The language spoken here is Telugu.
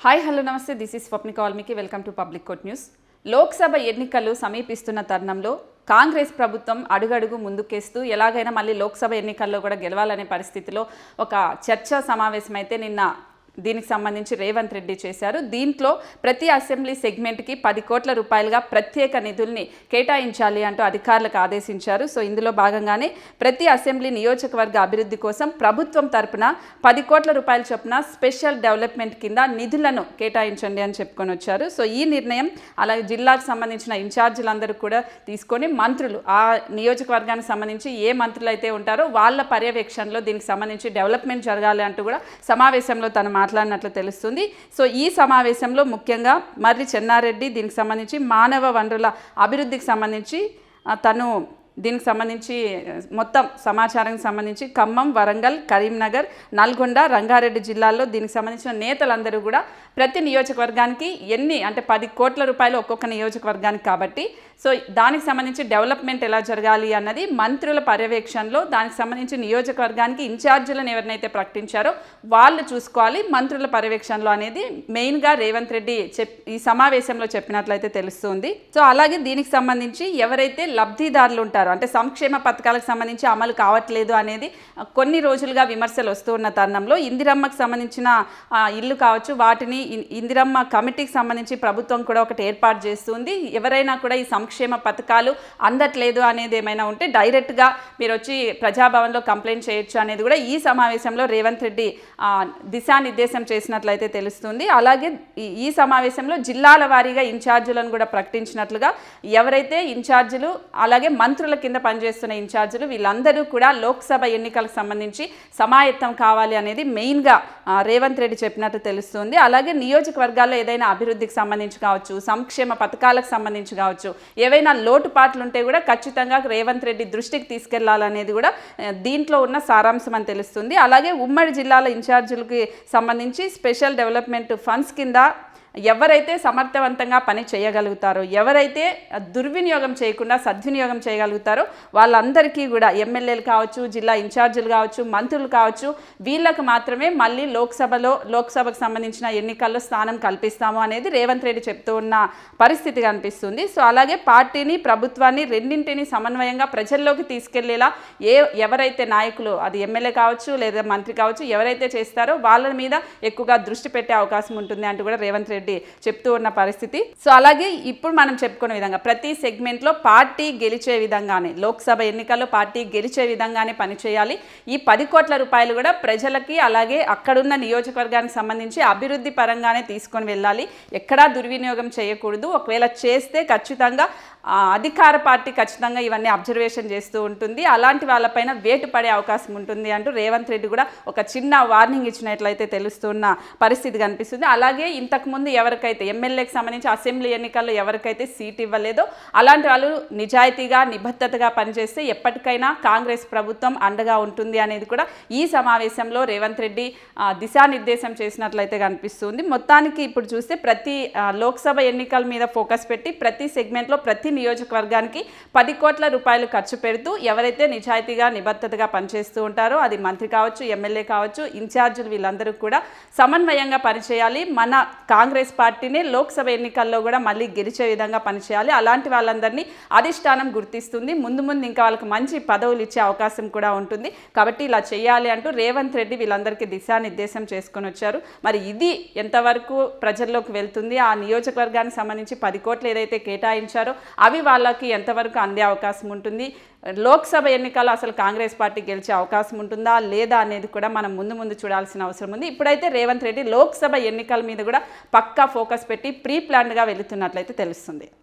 హాయ్ హలో నమస్తే. This is Swapnika Valmiki welcome to public quote news Lok Sabha ఎన్నికలు సమీపిస్తున్న తరుణంలో కాంగ్రెస్ ప్రభుత్వం అడుగడుగు ముందుకేస్తూ ఎలాగైనా మళ్ళీ లోక్సభ ఎన్నికల్లో కూడా గెలవాలనే పరిస్థితిలో ఒక చర్చా సమావేశం అయితే నిన్న దీనికి సంబంధించి రేవంత్ రెడ్డి చేశారు. దీంట్లో ప్రతి అసెంబ్లీ సెగ్మెంట్కి పది కోట్ల రూపాయలుగా ప్రత్యేక నిధుల్ని కేటాయించాలి అంటూ అధికారులకు ఆదేశించారు. సో ఇందులో భాగంగానే ప్రతి అసెంబ్లీ నియోజకవర్గ అభివృద్ధి కోసం ప్రభుత్వం తరపున పది కోట్ల రూపాయల చొప్పున స్పెషల్ డెవలప్మెంట్ కింద నిధులను కేటాయించండి అని చెప్పుకొని వచ్చారు. సో ఈ నిర్ణయం అలాగే జిల్లాకు సంబంధించిన ఇన్ఛార్జీలందరూ కూడా తీసుకొని మంత్రులు ఆ నియోజకవర్గానికి సంబంధించి ఏ మంత్రులు అయితే ఉంటారో వాళ్ళ పర్యవేక్షణలో దీనికి సంబంధించి డెవలప్మెంట్ జరగాలి అంటూ కూడా సమావేశంలో తను మాట్లాడినట్లు తెలుస్తుంది. సో ఈ సమావేశంలో ముఖ్యంగా మర్రి చెన్నారెడ్డి దీనికి సంబంధించి మానవ వనరుల అభివృద్ధికి సంబంధించి తను దీనికి సంబంధించి మొత్తం సమాచారానికి సంబంధించి ఖమ్మం వరంగల్ కరీంనగర్ నల్గొండ రంగారెడ్డి జిల్లాల్లో దీనికి సంబంధించిన నేతలందరూ కూడా ప్రతి నియోజకవర్గానికి ఎన్ని అంటే పది కోట్ల రూపాయలు ఒక్కొక్క నియోజకవర్గానికి కాబట్టి సో దానికి సంబంధించి డెవలప్మెంట్ ఎలా జరగాలి అన్నది మంత్రుల పర్యవేక్షణలో దానికి సంబంధించి నియోజకవర్గానికి ఇన్ఛార్జీలను ఎవరినైతే ప్రకటించారో వాళ్ళు చూసుకోవాలి. మంత్రుల పర్యవేక్షణలో అనేది మెయిన్గా రేవంత్ రెడ్డి చెప్ ఈ సమావేశంలో చెప్పినట్లయితే తెలుస్తుంది. సో అలాగే దీనికి సంబంధించి ఎవరైతే లబ్ధిదారులు ఉంటారో అంటే సంక్షేమ పథకాలకు సంబంధించి అమలు కావట్లేదు అనేది కొన్ని రోజులుగా విమర్శలు వస్తూ ఉన్న తరుణంలో ఇందిరమ్మకు సంబంధించిన ఇల్లు కావచ్చు వాటిని ఇందిరమ్మ కమిటీకి సంబంధించి ప్రభుత్వం కూడా ఒకటి ఏర్పాటు చేస్తుంది. ఎవరైనా కూడా ఈ సంక్షేమ పథకాలు అందట్లేదు అనేది ఏమైనా ఉంటే డైరెక్ట్గా మీరు వచ్చి ప్రజాభవన్లో కంప్లైంట్ చేయొచ్చు అనేది కూడా ఈ సమావేశంలో రేవంత్ రెడ్డి దిశానిర్దేశం చేసినట్లయితే తెలుస్తుంది. అలాగే ఈ- సమావేశంలో జిల్లాల వారీగా ఇన్ఛార్జీలను కూడా ప్రకటించినట్లుగా ఎవరైతే ఇన్ఛార్జీలు అలాగే మంత్రులు కింద పనిచేస్తున్న ఇన్ఛార్జీలు వీళ్ళందరూ కూడా లోక్సభ ఎన్నికలకు సంబంధించి సమాయత్తం కావాలి అనేది మెయిన్గా రేవంత్ రెడ్డి చెప్పినట్టు తెలుస్తుంది. అలాగే నియోజకవర్గాల్లో ఏదైనా అభివృద్ధికి సంబంధించి కావచ్చు సంక్షేమ పథకాలకు సంబంధించి కావచ్చు ఏవైనా లోటుపాట్లు ఉంటే కూడా ఖచ్చితంగా రేవంత్ రెడ్డి దృష్టికి తీసుకెళ్ళాలనేది కూడా దీంట్లో ఉన్న సారాంశం అని తెలుస్తుంది. అలాగే ఉమ్మడి జిల్లాల ఇన్ఛార్జీలకి సంబంధించి స్పెషల్ డెవలప్మెంట్ ఫండ్స్ కింద ఎవరైతే సమర్థవంతంగా పని చేయగలుగుతారో ఎవరైతే దుర్వినియోగం చేయకుండా సద్వినియోగం చేయగలుగుతారో వాళ్ళందరికీ కూడా ఎమ్మెల్యేలు కావచ్చు జిల్లా ఇన్ఛార్జీలు కావచ్చు మంత్రులు కావచ్చు వీళ్ళకు మాత్రమే మళ్ళీ లోక్సభలో లోక్సభకు సంబంధించిన ఎన్నికల్లో స్థానం కల్పిస్తాము అనేది రేవంత్ రెడ్డి చెప్తూ ఉన్న పరిస్థితి కనిపిస్తుంది. సో అలాగే పార్టీని ప్రభుత్వాన్ని రెండింటిని సమన్వయంగా ప్రజల్లోకి తీసుకెళ్ళేలా ఏ ఎవరైతే నాయకులు అది ఎమ్మెల్యే కావచ్చు లేదా మంత్రి కావచ్చు ఎవరైతే చేస్తారో వాళ్ళ మీద ఎక్కువగా దృష్టి పెట్టే అవకాశం ఉంటుంది అంటూ కూడా రేవంత్ రెడ్డి చెప్తూ ఉన్న పరిస్థితి. సో అలాగే ఇప్పుడు మనం చెప్పుకునే విధంగా ప్రతి సెగ్మెంట్లో పార్టీ గెలిచే విధంగానే లోక్సభ ఎన్నికల్లో పార్టీ గెలిచే విధంగానే పనిచేయాలి ఈ పది కోట్ల రూపాయలు కూడా ప్రజలకి అలాగే అక్కడున్న నియోజకవర్గానికి సంబంధించి అభివృద్ధి పరంగానే తీసుకొని వెళ్ళాలి. ఎక్కడా దుర్వినియోగం చేయకూడదు. ఒకవేళ చేస్తే ఖచ్చితంగా అధికార పార్టీ ఖచ్చితంగా ఇవన్నీ అబ్జర్వేషన్ చేస్తూ ఉంటుంది. అలాంటి వాళ్ళపైన వేటు పడే అవకాశం ఉంటుంది అంటూ రేవంత్ రెడ్డి కూడా ఒక చిన్న వార్నింగ్ ఇచ్చినట్లయితే తెలుస్తున్న పరిస్థితి కనిపిస్తుంది. అలాగే ఇంతకుముందు ఎవరికైతే ఎమ్మెల్యేకి సంబంధించి అసెంబ్లీ ఎన్నికల్లో ఎవరికైతే సీట్ ఇవ్వలేదో అలాంటి వాళ్ళు నిజాయితీగా నిబద్ధతగా పనిచేస్తే ఎప్పటికైనా కాంగ్రెస్ ప్రభుత్వం అండగా ఉంటుంది అనేది కూడా ఈ సమావేశంలో రేవంత్ రెడ్డి దిశానిర్దేశం చేసినట్లయితే కనిపిస్తుంది. మొత్తానికి ఇప్పుడు చూస్తే ప్రతి లోక్సభ ఎన్నికల మీద ఫోకస్ పెట్టి ప్రతి సెగ్మెంట్లో ప్రతి ప్రతి నియోజకవర్గానికి పది కోట్ల రూపాయలు ఖర్చు పెడుతూ ఎవరైతే నిజాయితీగా నిబద్ధతగా పనిచేస్తూ ఉంటారో అది మంత్రి కావచ్చు ఎమ్మెల్యే కావచ్చు ఇన్ఛార్జీలు వీళ్ళందరూ కూడా సమన్వయంగా పనిచేయాలి. మన కాంగ్రెస్ పార్టీని లోక్సభ ఎన్నికల్లో కూడా మళ్ళీ గెలిచే విధంగా పనిచేయాలి. అలాంటి వాళ్ళందరినీ అధిష్టానం గుర్తిస్తుంది. ముందు ముందు ఇంకా వాళ్ళకి మంచి పదవులు ఇచ్చే అవకాశం కూడా ఉంటుంది. కాబట్టి ఇలా చేయాలి అంటూ రేవంత్ రెడ్డి వీళ్ళందరికీ దిశానిర్దేశం చేసుకొని వచ్చారు. మరి ఇది ఎంతవరకు ప్రజల్లోకి వెళ్తుంది? ఆ నియోజకవర్గానికి సంబంధించి పది కోట్లు ఏదైతే కేటాయించారో అవి వాళ్ళకి ఎంతవరకు అందే అవకాశం ఉంటుంది? లోక్సభ ఎన్నికల్లో అసలు కాంగ్రెస్ పార్టీ గెలిచే అవకాశం ఉంటుందా? లేదా అనేది కూడా మనం ముందు ముందు చూడాల్సిన అవసరం ఉంది. ఇప్పుడైతే రేవంత్ రెడ్డి లోక్సభ ఎన్నికల మీద కూడా పక్కా ఫోకస్ పెట్టి ప్రీ ప్లాన్డ్గా వెళుతున్నట్లయితే తెలుస్తుంది.